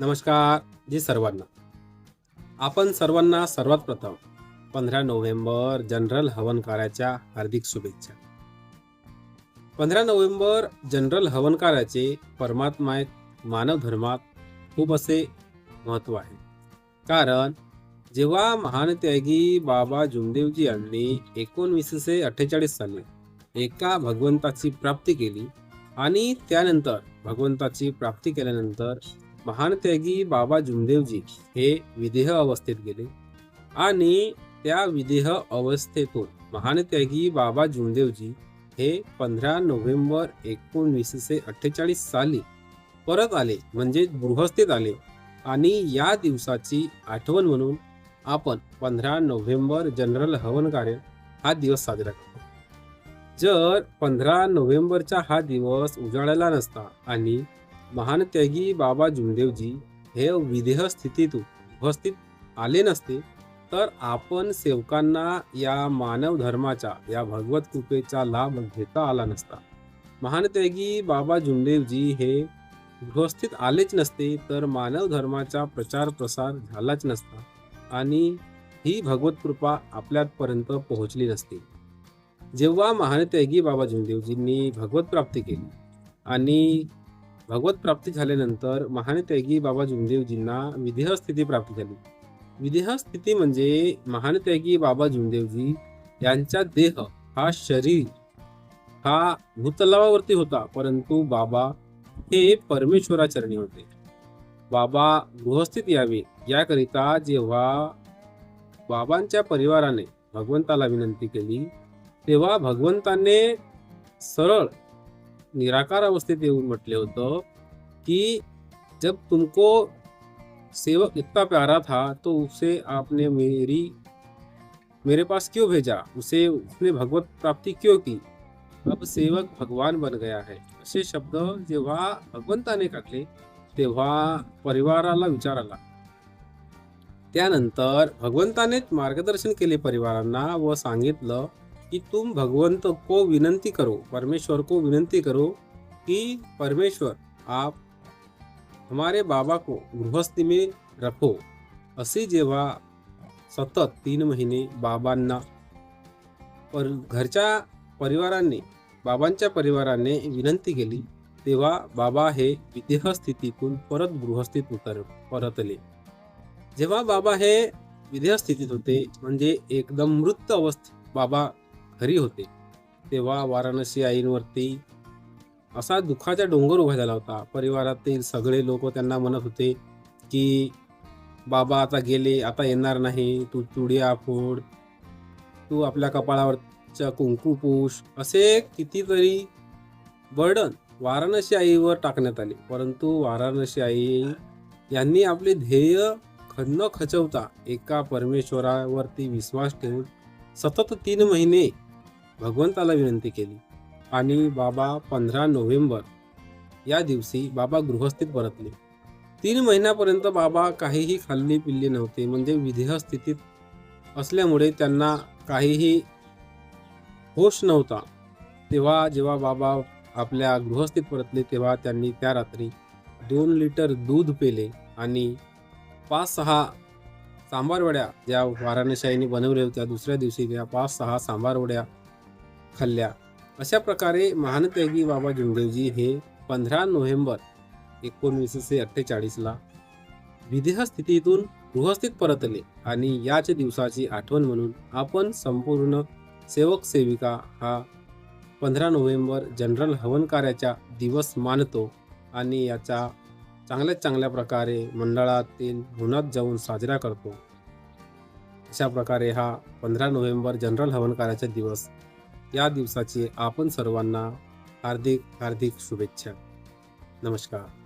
नमस्कार जी सर्वांना. आपण सर्वांना सर्वात प्रथम पंधरा नोव्हेंबर जनरल हवनकाराच्या हार्दिक शुभेच्छा. पंधरा नोव्हेंबर जनरल हवनकाराचे परमात्मात मानव धर्मात खूप असे महत्त्व आहे. कारण जेव्हा महान त्यागी बाबा जुमदेवजी यांनी एकोणवीसशे अठ्ठेचाळीस साली एका भगवंताची प्राप्ती केली आणि त्यानंतर भगवंताची प्राप्ती केल्यानंतर महान त्यागी बाबा जुमदेवजी हे विदेह अवस्थेत गेले. आणि त्या विदेह अवस्थेतून महान त्यागी बाबा जुमदेवजी हे पंधरा नोव्हेंबर एकोणवीसशे अठ्ठेचाळीस साली परत आले म्हणजे गृहस्थेत आले. आणि या दिवसाची आठवण म्हणून आपण पंधरा नोव्हेंबर जनरल हवन कार्य हा दिवस साजरा करतो. जर पंधरा नोव्हेंबरचा हा दिवस उजाळला नसता आणि महान त्यागी बाबा जुमदेवजी हे विदेह स्थितीतून उपस्थित आले नसते तर आपण सेवकांना या मानव धर्माच्या या भगवत कृपेचा लाभ घेता आला नसता. महान त्यागी बाबा जुमदेवजी हे गृहस्थित आलेच नसते तर मानव धर्माचा प्रचार प्रसार झालाच नसता आणि ही भगवत कृपा आपल्यापर्यंत पोहोचली नसती. जेव्हा महान त्यागी बाबा जुमदेवजींनी भगवत प्राप्ती केली आणि भगवत प्राप्ती झाल्यानंतर महान त्यागी बाबा जुमदेवजींना विदेह स्थिती प्राप्त झाली. विदेह स्थिती म्हणजे महान त्यागी बाबा जुमदेवजी यांचा देह हा शरीर हा भूतलावावरती होता परंतु बाबा हे परमेश्वराचरणी होते. बाबा गृहस्थित यावे याकरिता जेव्हा बाबांच्या परिवाराने भगवंताला विनंती केली तेव्हा भगवंताने सरळ निराकार अवस्थेत येऊन म्हटले होतं कि जब तुमको सेवक इतना प्यारा था तो उसे आपने मेरी, मेरे पास क्यों भेजा? उसे, उसने भगवत प्राप्ति क्यों की? अब सेवक भगवान बन गया है। असे शब्द जेव्हा भगवंताने टाकले तेव्हा परिवाराला विचार आला. त्यानंतर भगवंतानेच मार्गदर्शन केले परिवारांना व सांगितलं कि तुम भगवंत को विनंती करो परमेश्वर को विनंती करो कि परमेश्वर आप हमारे बाबा को गृहस्थी में रखो। असे जेव्हा सतत तीन महिने बाबांना पर घरच्या परिवाराने बाबांच्या परिवाराने विनंती केली तेव्हा बाबा हे विदेह स्थितीतून परत गृहस्थीत उतर परतले. जेव्हा बाबा हे विदेह स्थितीत होते म्हणजे एकदम मृत अवस्थेत बाबा घरी होते. तेव्हा वाराणसी आईंवरती असा दुःखाचा डोंगर उभा झाला होता. परिवारातील सगळे लोक त्यांना म्हणत होते की बाबा आता गेले आता येणार नाही. तू चुडिया फोड. तू आपल्या कपाळावरच्या कुंकू पुष. असे कितीतरी बर्डन वाराणसी आईवर टाकण्यात आले. परंतु वाराणसी आई यांनी आपले ध्येय न खचवता एका परमेश्वरावरती विश्वास ठेवून सतत तीन महिने भगवंताला विनंती केली. आणि बाबा पंधरा नोव्हेंबर या दिवशी बाबा गृहस्थीत परतले. तीन महिन्यापर्यंत बाबा काहीही खाल्ले पिल्ले नव्हते. म्हणजे विधेह स्थितीत असल्यामुळे त्यांना काहीही होश नव्हता. तेव्हा जेव्हा बाबा आपल्या गृहस्थीत परतले तेव्हा त्यांनी त्या रात्री दोन लिटर दूध पेले आणि पाच सहा सांबारवड्या ज्या वाराणसीने बनवल्या होत्या दुसऱ्या दिवशी त्या पाच सहा सांबारवड्या खाल्ल्या. अशा प्रकारे महानत्यागी बाबा जुंडेवजी हे पंधरा नोव्हेंबर एकोणवीसशे अठ्ठेचाळीसला विदेह स्थितीतून गृहस्थित परतले आणि याच दिवसाची आठवण म्हणून आपण संपूर्ण सेवक सेविका हा पंधरा नोव्हेंबर जनरल हवनकार्याचा दिवस मानतो आणि याचा चांगल्या चांगल्या प्रकारे मंडळातील हुनात जाऊन साजरा करतो. अशा प्रकारे हा पंधरा नोव्हेंबर जनरल हवनकार्याचा दिवस या दिवसाची आपण सर्वांना हार्दिक हार्दिक शुभेच्छा. नमस्कार.